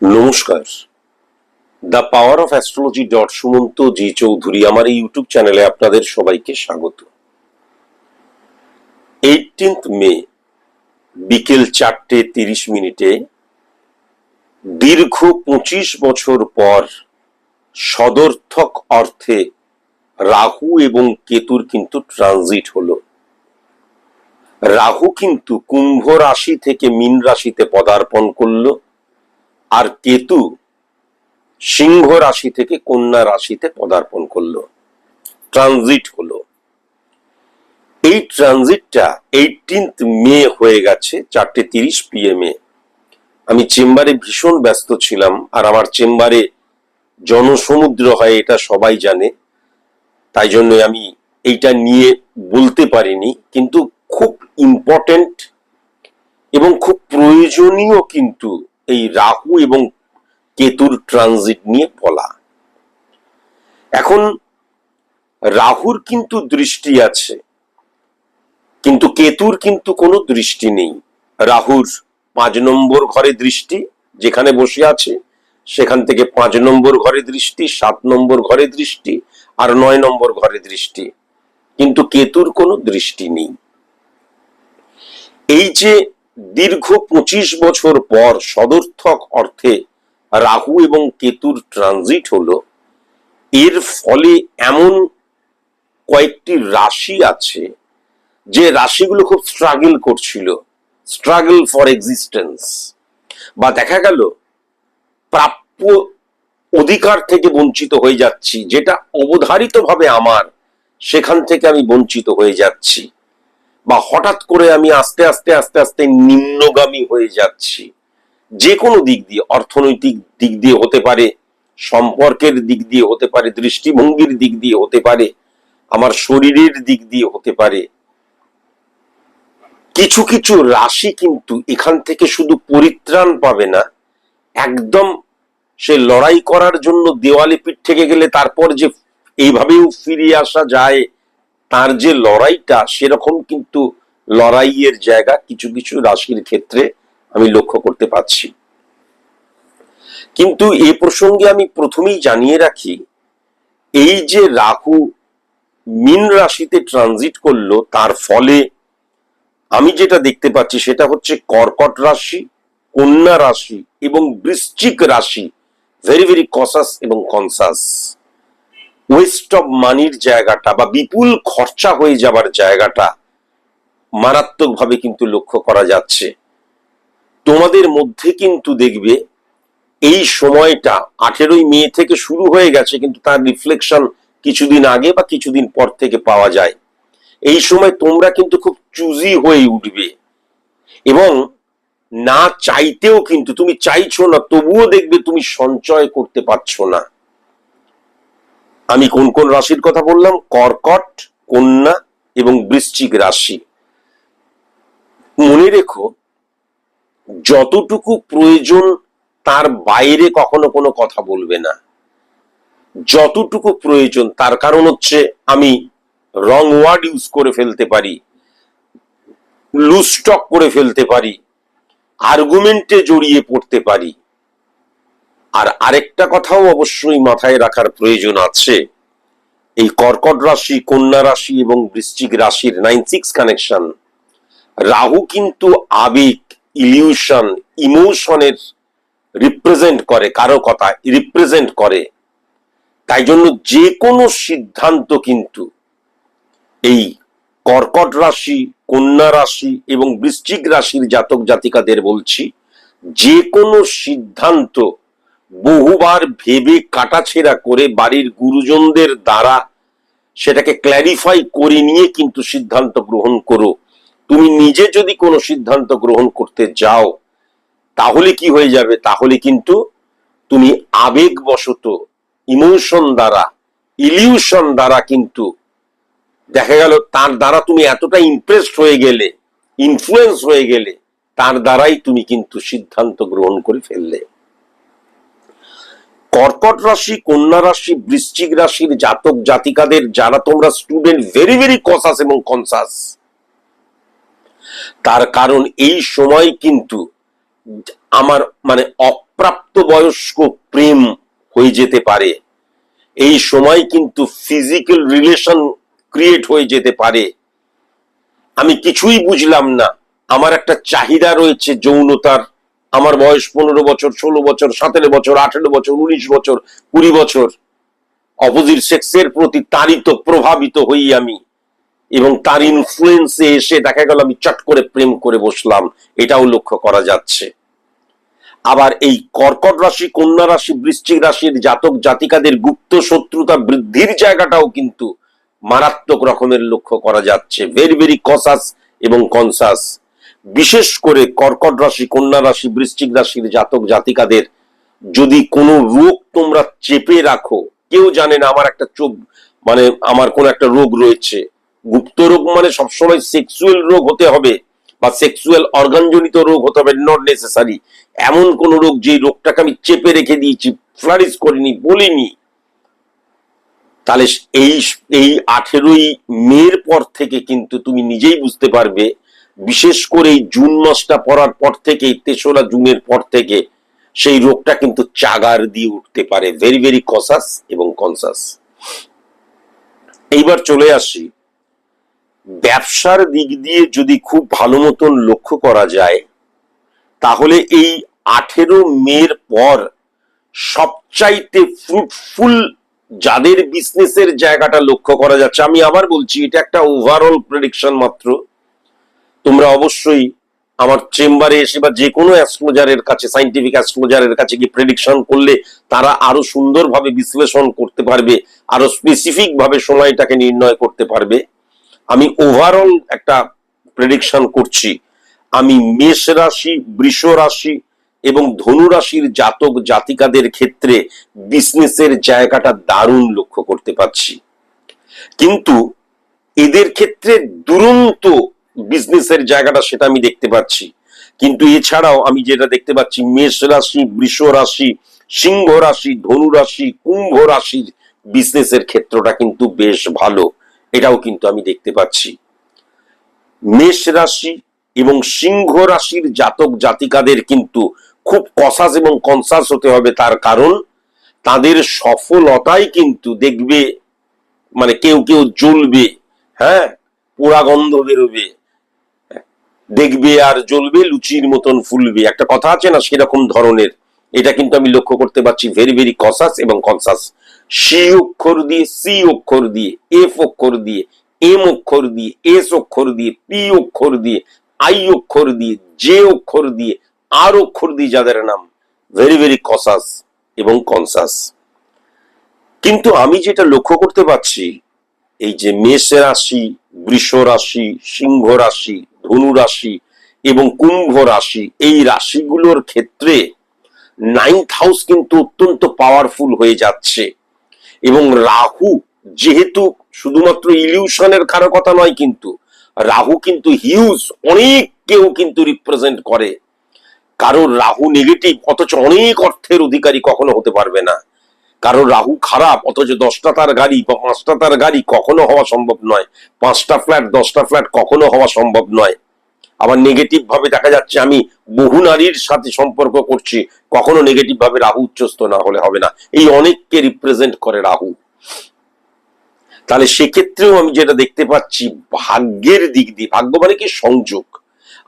নমস্কার। The power of astrology dot Sumanta G Chowdhury আমার এই ইউটিউব চ্যানেলে আপনাদের সবাইকে স্বাগত। এইটিন্থ মে বিকেল চারটে তিরিশ মিনিটে দীর্ঘ পঁচিশ বছর পর সদর্থক অর্থে রাহু এবং কেতুর কিন্তু ট্রানজিট হলো। রাহু কিন্তু কুম্ভ রাশি থেকে মীন রাশিতে পদার্পণ করল। আর কেতু সিংহ রাশি থেকে কন্যা রাশিতে পদার্পণ করল ট্রানজিট হলো। এই ট্রানজিটটা এইটিন্থ মে হয়ে গেছে, চারটে তিরিশ পিএম এ। আমি চেম্বারে ভীষণ ব্যস্ত ছিলাম, আর আমার চেম্বারে জনসমুদ্র হয় এটা সবাই জানে। তাই জন্য আমি এইটা নিয়ে বলতে পারিনি, কিন্তু খুব ইম্পর্টেন্ট এবং খুব প্রয়োজনীয় কিন্তু এই রাহু এবং কেতুর ট্রানজিট নিয়ে বলা। এখন রাহুর কিন্তু দৃষ্টি আছে, কিন্তু কেতুর কিন্তু কোনো দৃষ্টি নেই। রাহুর পাঁচ নম্বর ঘরে দৃষ্টি, যেখানে বসে আছে, সেখান থেকে পাঁচ নম্বর ঘরে দৃষ্টি, সাত নম্বর ঘরে দৃষ্টি, আর নয় নম্বর ঘরে দৃষ্টি। কিন্তু কেতুর কোনো দৃষ্টি নেই। এই যে দীর্ঘ পঁচিশ বছর পর সদর্থক অর্থে রাহু এবং কেতুর ট্রানজিট হলো। এর ফলে এমন কয়েকটি রাশি আছে যে রাশিগুলো খুব স্ট্রাগল করছিল। স্ট্রাগল ফর এক্সিস্টেন্স বা দেখা গেল, প্রাপ্য অধিকার থেকে বঞ্চিত হয়ে যাচ্ছি, যেটা অবধারিতভাবে আমার, সেখান থেকে আমি বঞ্চিত হয়ে যাচ্ছি। বা হঠাৎ করে আমি আস্তে আস্তে আস্তে আস্তে নিম্নগামী হয়ে যাচ্ছি। যে কোনো দিক দিয়ে, অর্থনৈতিক দিক দিয়ে হতে পারে, সম্পর্কের দিক দিয়ে হতে পারে, দৃষ্টিভঙ্গির দিক দিয়ে হতে পারে, আমার শরীরের দিক দিয়ে হতে পারে। কিছু কিছু রাশি কিন্তু এখান থেকে শুধু পরিত্রাণ পাবে না। একদম সে লড়াই করার জন্য দেওয়ালে পিঠ থেকে গেলে তারপর যে এইভাবেও ফিরে আসা যায় তার যে লড়াইটা সেরকম কিন্তু লড়াইয়ের জায়গা কিছু কিছু রাশির ক্ষেত্রে আমি লক্ষ্য করতে পারছি। কিন্তু এ প্রসঙ্গে আমি প্রথমেই জানিয়ে রাখি, এই যে রাহু মিন রাশিতে ট্রানজিট করল, তার ফলে আমি যেটা দেখতে পাচ্ছি সেটা হচ্ছে কর্কট রাশি, কন্যা রাশি এবং বৃশ্চিক রাশি ভেরি ভেরি কসাস এবং কনসাস ওয়েস্ট অফ মানির জায়গাটা বা বিপুল খরচা হয়ে যাবার জায়গাটা মারাত্মকভাবে কিন্তু লক্ষ্য করা যাচ্ছে। তোমাদের মধ্যে কিন্তু দেখবে এই সময়টা আঠেরোই মে থেকে শুরু হয়ে গেছে, কিন্তু তার রিফ্লেকশন কিছুদিন আগে বা কিছুদিন পর থেকে পাওয়া যায়। এই সময় তোমরা কিন্তু খুব চুজি হয়ে উঠবে এবং না চাইতেও কিন্তু, তুমি চাইছো না, তবুও দেখবে তুমি সঞ্চয় করতে পারছ না। আমি কোন কোন রাশির কথা বললাম? কর্কট, কন্যা এবং বৃশ্চিক রাশি। মনে রেখো, যতটুকু প্রয়োজন তার বাইরে কখনো কোনো কথা বলবে না। যতটুকু প্রয়োজন, তার কারণ হচ্ছে আমি রং ওয়ার্ড ইউজ করে ফেলতে পারি লুস্টক করে ফেলতে পারি আর্গুমেন্টে জড়িয়ে পড়তে পারি। আর আরেকটা কথাও অবশ্যই মাথায় রাখার প্রয়োজন আছে। এই কর্কট রাশি, কন্যা রাশি এবং বৃশ্চিক রাশির নাইন সিক্স কানেকশন। রাহু কিন্তু আবেগ, ইলিউশন, ইমোশনের রিপ্রেজেন্ট করে, কারও কথা রিপ্রেজেন্ট করে। তাই জন্য যে কোনো সিদ্ধান্ত কিন্তু এই কর্কট রাশি, কন্যা রাশি এবং বৃশ্চিক রাশির জাতক জাতিকাদের বলছি যে কোনো সিদ্ধান্ত বহুবার ভেবে কাটাছেড়া করে বাড়ির গুরুজনদের দ্বারা সেটাকে ক্ল্যারিফাই করে নিয়ে কিন্তু সিদ্ধান্ত গ্রহণ করো। তুমি নিজে যদি কোনো সিদ্ধান্ত গ্রহণ করতে যাও, তাহলে কি হয়ে যাবে? তাহলে কিন্তু তুমি আবেগবশত ইমোশন দ্বারা ইলিউশন দ্বারা কিন্তু দেখা গেল তার দ্বারা তুমি এতটা ইমপ্রেসড হয়ে গেলে ইনফ্লুয়েন্স হয়ে গেলে, তার দ্বারাই তুমি কিন্তু সিদ্ধান্ত গ্রহণ করে ফেললে। কর্কট রাশি, কন্যা রাশি, বৃশ্চিক রাশির জাতক জাতিকাদের যারা তোমরা স্টুডেন্ট ভেরি ভেরি কসাস এবং কনসাস তার কারণ এই সময় কিন্তু আমার মানে অপ্রাপ্ত বয়স্ক প্রেম হয়ে যেতে পারে। এই সময় কিন্তু ফিজিক্যাল রিলেশন ক্রিয়েট হয়ে যেতে পারে। আমি কিছুই বুঝলাম না। আমার একটা চাহিদা রয়েছে যৌনতার। আমার বয়স পনেরো বছর, ষোলো বছর, সতেরো বছর, আঠেরো বছর, উনিশ বছর, কুড়ি বছর। অপোজিট সেক্সের প্রতি তারিত প্রভাবিত হই আমি। এবং তার ইনফ্লুয়েন্সে এসে দেখা গেল আমি চট করে প্রেম করে বসলাম। এটাও লক্ষ্য করা যাচ্ছে। আবার এই কর্কট রাশি, কন্যা রাশি, বৃশ্চিক রাশির জাতক জাতিকাদের গুপ্ত শত্রুতা বৃদ্ধির জায়গাটাও কিন্তু মারাত্মক রকমের লক্ষ্য করা যাচ্ছে। ভেরি ভেরি কসাস এবং কনসাস বিশেষ করে কর্কট রাশি, কন্যা রাশি, বৃশ্চিক রাশির জাতক জাতিকাদের যদি কোনো রোগ তোমরা চেপে রাখো, কেউ জানে না আমার একটা চোখ মানে আমার কোন একটা রোগ রয়েছে। গুপ্ত রোগ মানে সবসময় সেক্সুয়াল রোগ হতে হবে বা সেক্সুয়াল অর্গানজনিত রোগ হতে হবে নট নেসেসারি এমন কোন রোগ যে রোগটাকে আমি চেপে রেখে দিয়েছি ফ্লারিশ করিনি, বলিনি। তাহলে এই এই আঠেরোই মের পর থেকে কিন্তু তুমি নিজেই বুঝতে পারবে বিশেষ করে এই জুন মাসটা পড়ার পর থেকে তেসরা জুনের পর থেকে সেই রোগটা কিন্তু চাগার দিয়ে উঠতে পারে। ভেরি ভেরি কসাস এবং কনসাস এইবার চলে আসি। ব্যবসার দিক দিয়ে যদি খুব ভালো মতন লক্ষ্য করা যায়, তাহলে এই আঠেরো মের পর সবচাইতে ফ্রুটফুল যাদের বিজনেসের জায়গাটা লক্ষ্য করা যাচ্ছে, আমি আবার বলছি, এটা একটা ওভারঅল প্রেডিকশন মাত্র। তোমরা অবশ্যই আমার চেম্বারে এসে বা যে কোনো অ্যাস্ট্রোলজারের কাছে সাইন্টিফিক অ্যাস্ট্রোলজারের কাছে গিয়ে প্রেডিকশন করলে তারা আরও সুন্দরভাবে বিশ্লেষণ করতে পারবে, আরও স্পেসিফিক ভাবে সময়টাকে নির্ণয় করতে পারবে। আমি ওভারঅল একটা প্রেডিকশন করছি। আমি মেষ রাশি, বৃষ রাশি এবং ধনু রাশির জাতক জাতিকাদের ক্ষেত্রে বিজনেসের জায়গাটা দারুণ লক্ষ্য করতে পারছি। কিন্তু এদের ক্ষেত্রে দুরন্ত বিজনেসের জায়গাটা সেটা আমি দেখতে পাচ্ছি। কিন্তু এছাড়াও আমি যেটা দেখতে পাচ্ছি, মেষ রাশি, বৃষ রাশি, সিংহ রাশি, ধনু রাশি, কুম্ভ রাশির বিজনেসের ক্ষেত্রটা কিন্তু বেশ ভালো। এটাও কিন্তু আমি দেখতে পাচ্ছি। মেষ রাশি এবং সিংহ রাশির জাতক জাতিকাদের কিন্তু খুব কসাস এবং কনসাস হতে হবে তার কারণ, তাদের সফলতাই কিন্তু দেখবে মানে কেউ কেউ জ্বলবে হ্যাঁ? পোড়া গন্ধ বেরোবে। দেখবে আর জ্বলবে, লুচির মতন ফুলবে। একটা কথা আছে না, সেরকম ধরনের। এটা কিন্তু আমি লক্ষ্য করতে পারছি ভেরি ভেরি কসাস এবং কনসাস সি অক্ষর দিয়ে, সি অক্ষর দিয়ে, এফ অক্ষর দিয়ে, এম অক্ষর দিয়ে, এস অক্ষর দিয়ে, পি অক্ষর দিয়ে, আই অক্ষর দিয়ে, জে অক্ষর দিয়ে, আর অক্ষর দিয়ে যাদের নাম ভেরি ভেরি কসাস এবং কনসাস কিন্তু আমি যেটা লক্ষ্য করতে পারছি, এই যে মেষ রাশি, বৃষ রাশি, সিংহ রাশি ধনু রাশি এবং কুম্ভ রাশি, এই রাশিগুলোর ক্ষেত্রে নাইন্থ হাউস কিন্তু অত্যন্ত পাওয়ারফুল হয়ে যাচ্ছে। এবং রাহু যেহেতু শুধুমাত্র ইলিউশনের কারও কথা নয় কিন্তু, রাহু কিন্তু হিউজ অনেক কেউ কিন্তু রিপ্রেজেন্ট করে। কারোর রাহু নেগেটিভ অথচ অনেক অর্থের অধিকারী কখনো হতে পারবে না। কারও রাহু খারাপ, অথচ দশটা তার গাড়ি বা পাঁচটা তার গাড়ি কখনো হওয়া সম্ভব নয়। পাঁচটা ফ্ল্যাট দশটা ফ্ল্যাট কখনো হওয়া সম্ভব নয়। আবার নেগেটিভ ভাবে দেখা যাচ্ছে, আমি বহু নারীর সাথে সম্পর্ক করছি, কখনো নেগেটিভ ভাবে রাহু উচ্চস্ত না হলে হবে না। এই অনেককে রিপ্রেজেন্ট করে রাহু। তাহলে সেক্ষেত্রেও আমি যেটা দেখতে পাচ্ছি, ভাগ্যের দিক দিয়ে, ভাগ্য মানে কি? সংযোগ।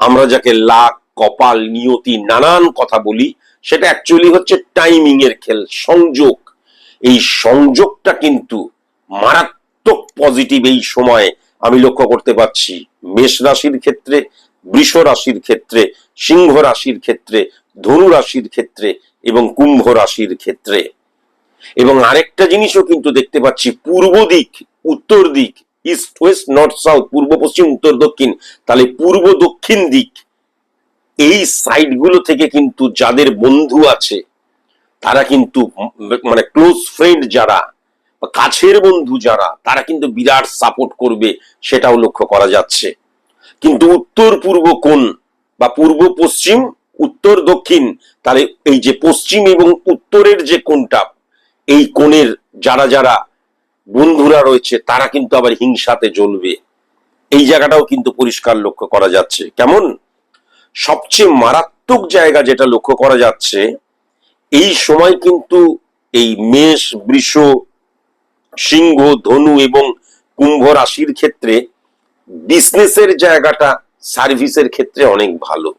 আমরা যাকে লাক, কপাল, নিয়তি, নানান কথা বলি, সেটা অ্যাকচুয়ালি হচ্ছে টাইমিং এর খেল, সংযোগ। এই সংযোগটা কিন্তু মারাত্মক পজিটিভ এই সময়ে আমি লক্ষ্য করতে পারছি। মেষ রাশির ক্ষেত্রে, বৃষ রাশির ক্ষেত্রে, সিংহ রাশির ক্ষেত্রে, ধনু রাশির ক্ষেত্রে এবং কুম্ভ রাশির ক্ষেত্রে। এবং আরেকটা জিনিসও কিন্তু দেখতে পাচ্ছি, পূর্ব দিক, উত্তর দিক ইস্ট ওয়েস্ট নর্থ সাউথ পূর্ব, পশ্চিম, উত্তর, দক্ষিণ, তাহলে পূর্ব, দক্ষিণ দিক। এই সাইডগুলো থেকে কিন্তু যাদের বন্ধু আছে তারা কিন্তু মানে ক্লোজ ফ্রেন্ড যারা কাছের বন্ধু যারা, তারা কিন্তু বিরাট সাপোর্ট করবে, সেটাও লক্ষ্য করা যাচ্ছে। কিন্তু উত্তর পূর্ব কোণ বা পূর্ব পশ্চিম, উত্তর দক্ষিণ, তাহলে এই যে পশ্চিম এবং উত্তরের যে কোণটা, এই কোণের যারা যারা বন্ধুরা রয়েছে, তারা কিন্তু আবার হিংসাতে জ্বলবে। এই জায়গাটাও কিন্তু পরিষ্কার লক্ষ্য করা যাচ্ছে। কেমন? সবচেয়ে মারাত্মক জায়গা যেটা লক্ষ্য করা যাচ্ছে এই সময় কিন্তু এই মেষ, বৃষ, সিংহ, ধনু এবং কুম্ভ রাশির ক্ষেত্রে বিজনেসের জায়গাটা সার্ভিসের ক্ষেত্রে অনেক ভালো।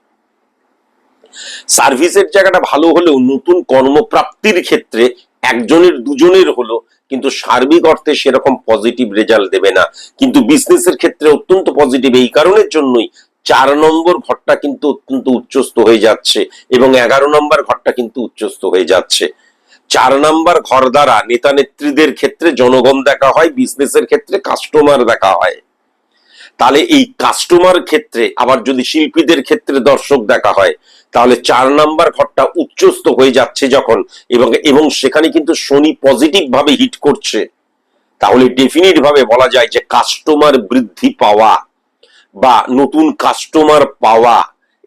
সার্ভিসের জায়গাটা ভালো হলেও নতুন কর্মপ্রাপ্তির ক্ষেত্রে একজনের দুজনের হলো, কিন্তু সার্বিক অর্থে সেরকম পজিটিভ রেজাল্ট দেবে না। কিন্তু বিজনেসের ক্ষেত্রে অত্যন্ত পজিটিভ এই কারণের জন্যই চার নম্বর ঘরটা কিন্তু অত্যন্ত উচ্চস্থ হয়ে যাচ্ছে এবং এগারো নম্বর ঘরটা কিন্তু উচ্চস্ত হয়ে যাচ্ছে। চার নাম্বার ঘর দ্বারা নেতা নেত্রীদের ক্ষেত্রে জনগণ দেখা হয় বিজনেসের ক্ষেত্রে কাস্টমার দেখা হয়। তাহলে এই কাস্টমার ক্ষেত্রে, আবার যদি শিল্পীদের ক্ষেত্রে দর্শক দেখা হয়, তাহলে চার নাম্বার ঘরটা উচ্চস্ত হয়ে যাচ্ছে যখন, এবং এবং সেখানে কিন্তু শনি পজিটিভ ভাবে হিট করছে। তাহলে ডেফিনিট ভাবে বলা যায় যে কাস্টমার বৃদ্ধি পাওয়া বা নতুন কাস্টমার পাওয়া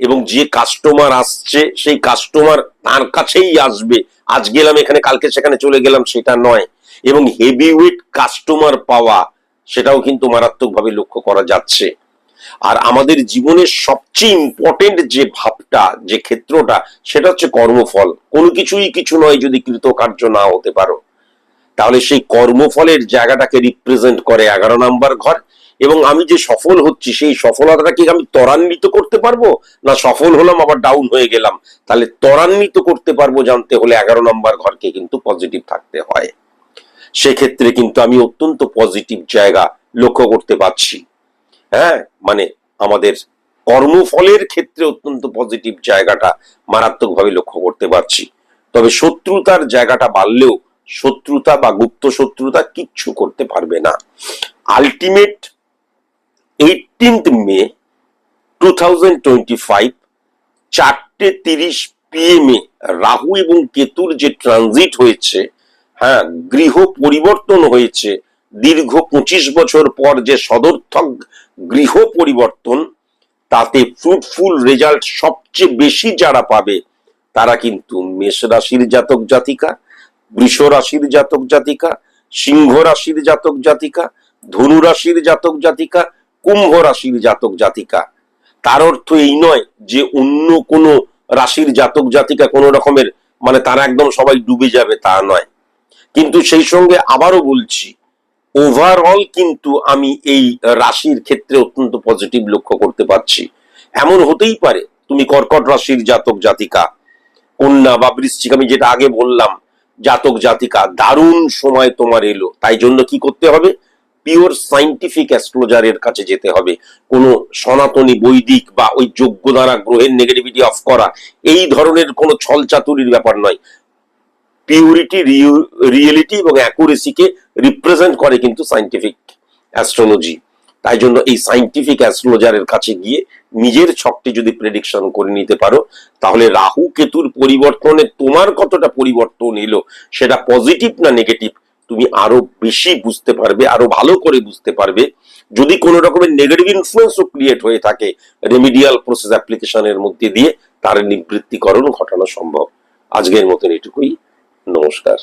এবং যে কাস্টমার আসছে, সেই কাস্টমার তার কাছেই আসবে। আজ গেলাম এখানে, কালকে সেখানে চলে গেলাম, সেটা নয়। এবং হেভি ওয়েট কাস্টমার পাওয়া, সেটাও কিন্তু মারাত্মকভাবে লক্ষ্য করা যাচ্ছে। আর আমাদের জীবনের সবচেয়ে ইম্পর্টেন্ট যে ভাবটা, যে ক্ষেত্রটা, সেটা হচ্ছে কর্মফল। কোনো কিছুই কিছু নয় যদি কৃতকার্য না হতে পারো। তাহলে সেই কর্মফলের জায়গাটাকে রিপ্রেজেন্ট করে এগারো নাম্বার ঘর এবং আমি যে সফল হচ্ছি, সেই সফলতাটাকে আমি ত্বরান্বিত করতে পারব? না, সফল হলাম, আবার ডাউন হয়ে গেলাম। তাহলে ত্বরান্বিত করতে পারব জানতে হলে এগারো নম্বর ঘরকে কিন্তু পজিটিভ থাকতে হয়। সেক্ষেত্রে কিন্তু আমি অত্যন্ত পজিটিভ জায়গা লক্ষ্য করতে পারছি। হ্যাঁ মানে আমাদের কর্মফলের ক্ষেত্রে অত্যন্ত পজিটিভ জায়গাটা মারাত্মকভাবে লক্ষ্য করতে পারছি। তবে শত্রুতার জায়গাটা বাড়লেও শত্রুতা বা গুপ্ত শত্রুতা কিচ্ছু করতে পারবে না। Ultimate eighteenth May two thousand twenty five চারটে তিরিশ পিএম রাহু এবং কেতুর যে ট্রানজিট হয়েছে হ্যাঁ গৃহ পরিবর্তন হয়েছে, দীর্ঘ পঁচিশ বছর পর যে সদর্থক গৃহ পরিবর্তন, তাতে ফ্রুটফুল রেজাল্ট সবচেয়ে বেশি যারা পাবে, তারা কিন্তু মেষ রাশির জাতক জাতিকা, বৃষ রাশির জাতক জাতিকা, সিংহ রাশির জাতক জাতিকা, ধনু রাশির জাতক জাতিকা কুম্ভ রাশির জাতক জাতিকা। তার অর্থ এই নয় যে অন্য কোনো রাশির জাতক জাতিকা কোনো রকমের মানে তারা একদম সবাই ডুবে যাবে তা নয়। কিন্তু সেই সঙ্গে আবারও বলছি ওভারঅল কিন্তু আমি এই রাশির ক্ষেত্রে অত্যন্ত পজিটিভ লক্ষ্য করতে পারছি। এমন হতেই পারে, তুমি কর্কট রাশির জাতক জাতিকা, কন্যা বা বৃশ্চিক, আমি যেটা আগে বললাম, জাতক জাতিকা, দারুণ সময় তোমার এলো। তাই জন্য কি করতে হবে? পিওর সাইন্টিফিক অ্যাস্ট্রোলজারের কাছে যেতে হবে। কোনো সনাতনী বৈদিক বা ওই যোগ্য দ্বারা গ্রহের নেগেটিভিটি অফ করা, এই ধরনের কোনো ছলচাতুরির ব্যাপার নয়। পিউরিটি রিয়েলিটি এবং অ্যাকুরেসিকে রিপ্রেজেন্ট করে কিন্তু সাইন্টিফিক অ্যাস্ট্রোলজি তাই জন্য এই সাইন্টিফিক অ্যাস্ট্রোলজারের কাছে গিয়ে নিজের ছকটি যদি প্রেডিকশন করে নিতে পারো, তাহলে রাহু কেতুর পরিবর্তনে তোমার কতটা পরিবর্তন এলো, সেটা পজিটিভ না নেগেটিভ তুমি আরও বেশি বুঝতে পারবে, আরও ভালো করে বুঝতে পারবে। যদি কোনো রকমের নেগেটিভ ইনফ্লুয়েন্সও ক্রিয়েট হয়ে থাকে রেমিডিয়াল প্রসেস অ্যাপ্লিকেশনের মধ্যে দিয়ে, তার নিবৃত্তিকরণ ঘটানো সম্ভব। আজকের মতন এটুকুই। নমস্কার।